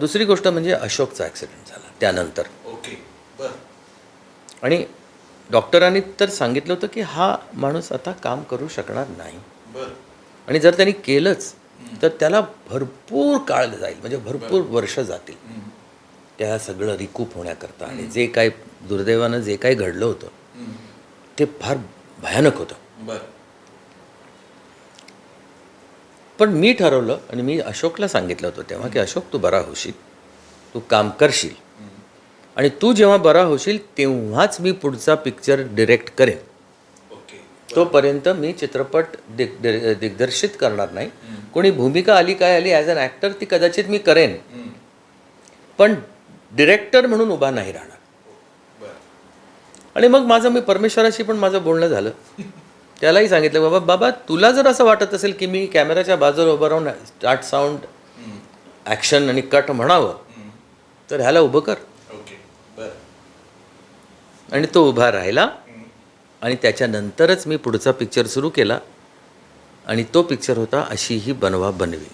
दुसरी गोष्ट म्हणजे अशोकचा ॲक्सिडेंट झाला त्यानंतर. ओके बर. आणि डॉक्टरांनी तर सांगितलं होतं की हा माणूस आता काम करू शकणार नाही. बर. आणि जर त्यांनी केलंच तर त्याला भरपूर काळ जाईल म्हणजे भरपूर वर्ष जातील. त्या सगळं रिकूप होण्याकरता आणि जे काय दुर्दैवानं जे काही घडलं होतं ते फार भयानक होतं. बर. पण मी ठरवलं आणि मी अशोकला सांगितलं होतं तेव्हा की अशोक तू बरा होशील. तू काम करशील. आणि तू जेव्हा बरा होशील तेव्हाच मी पुढचा पिक्चर डिरेक्ट करेन. ओके. तोपर्यंत मी चित्रपट दिग दिग्दर्शित करणार नाही. कोणी भूमिका आली काय आली ॲज अन ॲक्टर ती कदाचित मी करेन. पण डिरेक्टर म्हणून उभा नाही राहणार. आणि मग माझं मी परमेश्वराशी पण माझं बोलणं झालं. त्यालाही सांगितलं बाबा बाबा तुला जर असं वाटत असेल की मी कॅमेऱ्याच्या बाजूला उभं राहून स्टार्ट साऊंड ॲक्शन आणि कट म्हणावं तर ह्याला उभं कर. ओके बर. आणि तो उभा राहिला आणि त्याच्यानंतरच मी पुढचा पिक्चर सुरू केला आणि तो पिक्चर होता अशी ही बनवा बनवी.